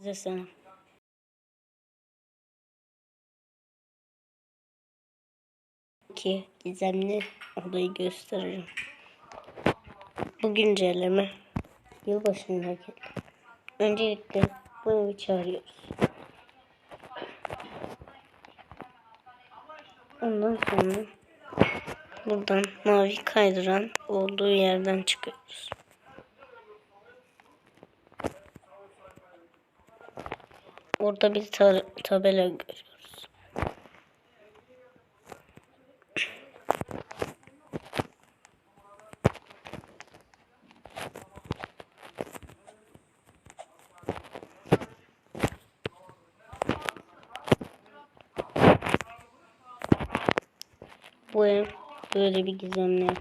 Bize sana. Ki gizemli odayı gösteririm. Bu güncelleme yılbaşındaki. Öncelikle bu evi çağırıyoruz. Ondan sonra buradan mavi kaydıran olduğu yerden çıkıyoruz. Orada bir ta- tabela görüyoruz. Bu ev böyle bir gizemli ev.